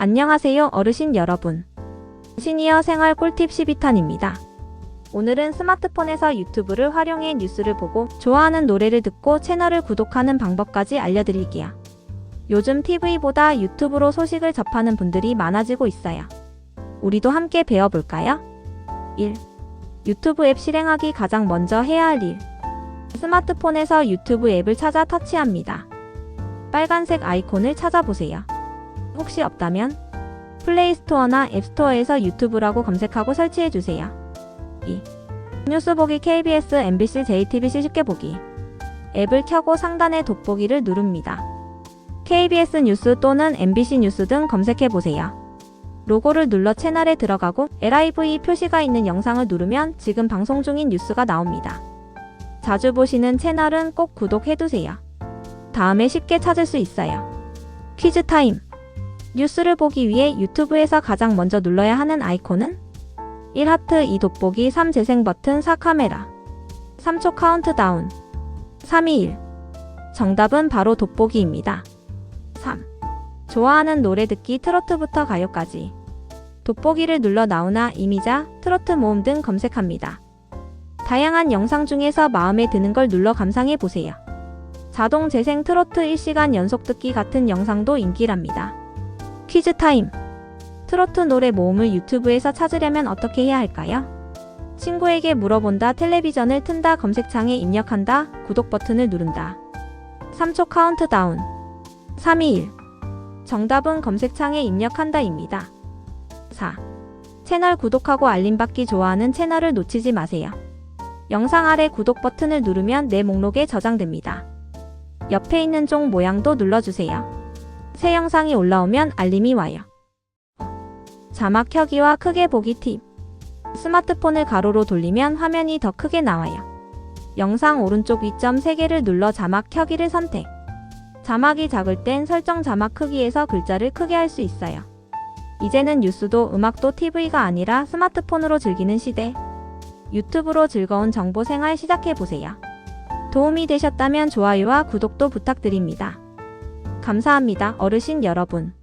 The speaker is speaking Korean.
안녕하세요 어르신 여러분. 시니어 생활 꿀팁 12탄입니다. 오늘은 스마트폰에서 유튜브를 활용해 뉴스를 보고 좋아하는 노래를 듣고 채널을 구독하는 방법까지 알려드릴게요. 요즘 TV보다 유튜브로 소식을 접하는 분들이 많아지고 있어요. 우리도 함께 배워볼까요? 1. 유튜브 앱 실행하기 가장 먼저 해야 할 일. 스마트폰에서 유튜브 앱을 찾아 터치합니다. 빨간색 아이콘을 찾아보세요. 혹시 없다면 플레이스토어나 앱스토어에서 유튜브라고 검색하고 설치해주세요. 2. 뉴스 보기 KBS, MBC, JTBC 쉽게 보기. 앱을 켜고 상단의 돋보기를 누릅니다. KBS 뉴스 또는 MBC 뉴스 등 검색해보세요. 로고를 눌러 채널에 들어가고 LIV 표시가 있는 영상을 누르면 지금 방송 중인 뉴스가 나옵니다. 자주 보시는 채널은 꼭 구독해두세요. 다음에 쉽게 찾을 수 있어요. 퀴즈 타임. 뉴스를 보기 위해 유튜브에서 가장 먼저 눌러야 하는 아이콘은 1하트 2 돋보기 3 재생 버튼 4 카메라 3초 카운트다운 3, 2, 1 정답은 바로 돋보기입니다. 3. 좋아하는 노래 듣기 트로트부터 가요까지 돋보기를 눌러 나오나 이미자, 트로트 모음 등 검색합니다. 다양한 영상 중에서 마음에 드는 걸 눌러 감상해 보세요. 자동 재생 트로트 1시간 연속 듣기 같은 영상도 인기랍니다. 퀴즈 타임. 트로트 노래 모음을 유튜브에서 찾으려면 어떻게 해야 할까요? 친구에게 물어본다, 텔레비전을 튼다, 검색창에 입력한다, 구독 버튼을 누른다. 3초 카운트다운. 3, 2, 1. 정답은 검색창에 입력한다입니다. 4. 채널 구독하고 알림 받기 좋아하는 채널을 놓치지 마세요. 영상 아래 구독 버튼을 누르면 내 목록에 저장됩니다. 옆에 있는 종 모양도 눌러주세요. 새 영상이 올라오면 알림이 와요. 자막 켜기와 크게 보기 팁. 스마트폰을 가로로 돌리면 화면이 더 크게 나와요. 영상 오른쪽 위점 3개를 눌러 자막 켜기를 선택. 자막이 작을 땐 설정 자막 크기에서 글자를 크게 할 수 있어요. 이제는 뉴스도 음악도 TV가 아니라 스마트폰으로 즐기는 시대. 유튜브로 즐거운 정보 생활 시작해보세요. 도움이 되셨다면 좋아요와 구독도 부탁드립니다. 감사합니다, 어르신 여러분.